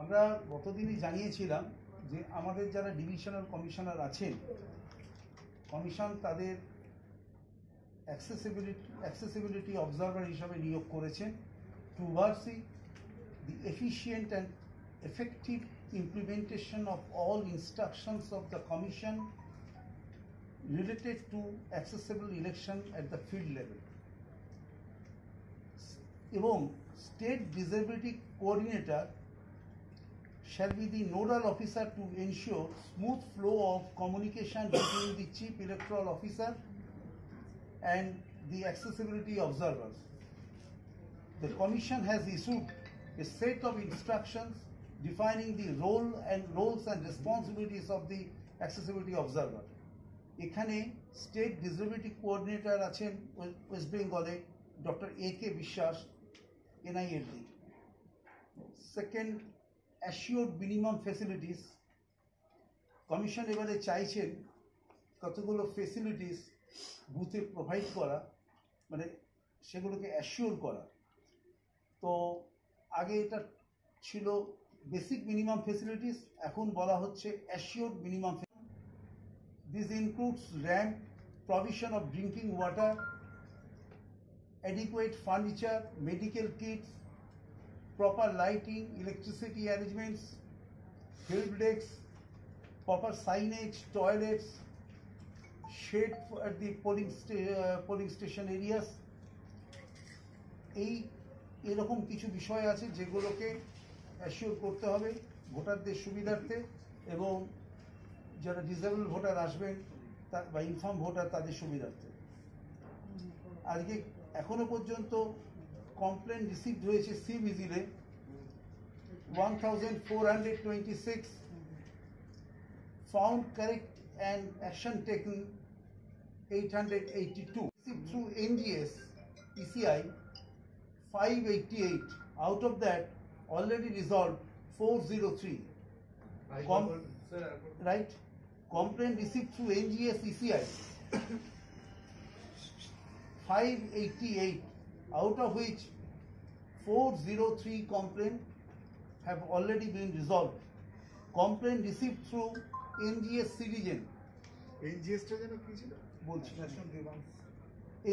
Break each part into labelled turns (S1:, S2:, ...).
S1: আমরা গতদিনই জানিয়েছিলাম যে আমাদের যারা ডিভিশনাল কমিশনার আছেন, কমিশন তাদের অ্যাক্সেসিবিলিটি অ্যাক্সেসিবিলিটি অবজারভার হিসাবে নিয়োগ করেছেন to oversee the efficient and effective implementation of all instructions of the commission related to accessible election at the field level এবং state disability coordinator shall be the nodal officer to ensure smooth flow of communication between the chief electoral officer and the accessibility observers. The Commission has issued a set of instructions defining the role and roles and responsibilities of the accessibility observer. এখানে state disability coordinator আছেন West বেঙ্গলে doctor A K Biswas NILD second assured minimum facilities commission এবারে চাইছেন কতগুলো facilities বুথে provide করা মানে সেগুলোকে অ্যাসিওর করা। তো আগে এটা ছিল বেসিক মিনিমাম ফেসিলিটিস এখন বলা হচ্ছে assured minimum this includes ramp provision of drinking water adequate furniture, medical kits, proper lighting, electricity arrangements, help desks, proper signage, toilets, shade at the polling, sta- uh, polling station areas. এই এরকম কিছু বিষয় আছে যেগুলোকে assure করতে হবে ভোটারদের সুবিধার্থে এবং যারা ডিসেবল ভোটার আসবেন তা- বা ইনফর্ম ভোটার তাদের সুবিধার্থে আজকে এখনও পর্যন্ত কমপ্লেন রিসিভড হয়েছে সি ভিজিলে 1426 found correct and action taken 882 through NGS ECI 588 out of that already resolved 403 Com right. Complaint received through NGS ECI 588 out of which 403 complaint have already been resolved. Complaint received through NGS Citizen,
S2: এনজিএসটা যেন কি ছিল
S1: বলছি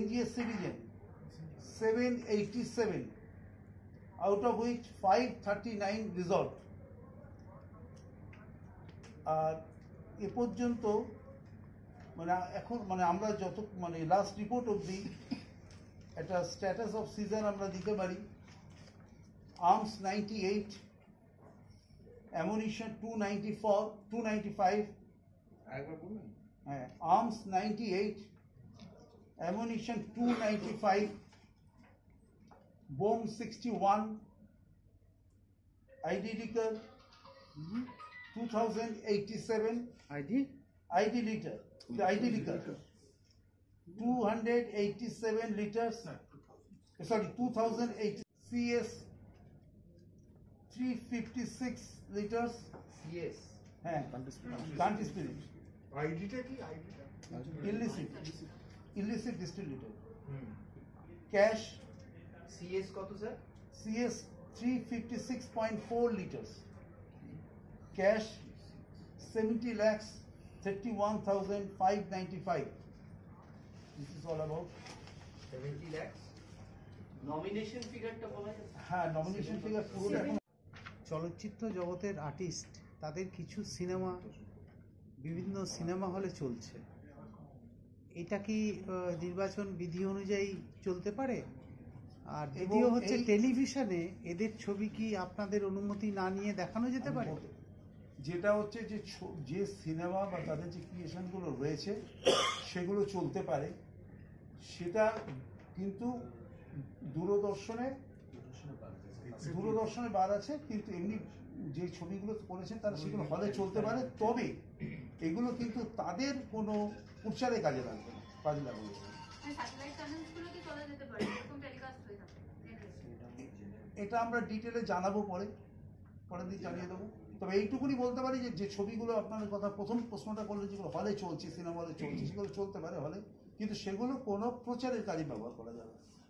S1: NGS Citizen, 787, out of which 539 resolved. আর এ পর্যন্ত মানে এখন মানে আমরা যত মানে লাস্ট রিপোর্ট অবধি একটা স্ট্যাটাস অফ সিজন আমরা দিতে পারি arms ninety eight ammunition 294 295 arms 98 ammunition 295 bomb 61 id liter mm -hmm. 2087
S2: id
S1: id liter the id liter 287 liters sorry 2080 cs 356 liters,
S2: yes
S1: হ্যাঁ country spirit,
S2: আইডিটা কি আইডিটা
S1: illicit, illicit distillator,
S2: hmm
S1: cash
S3: CS কত sir
S1: CS 356.4 liters, cash 70 lakhs 31,595. This is all about.
S3: Seventy lakhs nomination ফিগারটা বলা যাচ্ছে
S1: হ্যাঁ nomination figure পুরো
S4: চলচ্চিত্র জগতের আর্টিস্ট তাদের কিছু সিনেমা বিভিন্ন সিনেমা হলে চলছে। এটা কি নির্বাচন বিধি অনুযায়ী চলতে পারে? আর দ্বিতীয় হচ্ছে টেলিভিশনে এদের ছবি কি আপনাদের অনুমতি না নিয়ে দেখানো যেতে পারে?
S1: যেটা হচ্ছে যে যে সিনেমা বা তাদের যে ক্রিয়েশনগুলো রয়েছে সেগুলো চলতে পারে। সেটা কিন্তু দূরদর্শনে দূরদর্শনে বার আছে কিন্তু এমনি যে ছবিগুলো করেছেন তারা সেগুলো হলে চলতে পারে তবে এগুলো কিন্তু তাদের কোনো প্রচারে কাজে লাগবে না কাজে লাগবে না।
S5: স্যাটেলাইট চ্যানেলসগুলো কি চলা যেতে পারে এরকম টেলিকাস্ট থাকে
S1: এটা আমরা ডিটেলে জানাব পরে পরের দিন জানিয়ে দেবো তবে এইটুকুনি বলতে পারি যে যে ছবিগুলো আপনার কথা প্রথম প্রশ্নটা করলে যেগুলো হলে চলছে সিনেমা হলে চলছে সেগুলো চলতে পারে হলে কিন্তু সেগুলো কোনো প্রচারের কাজে ব্যবহার করা যাবে না।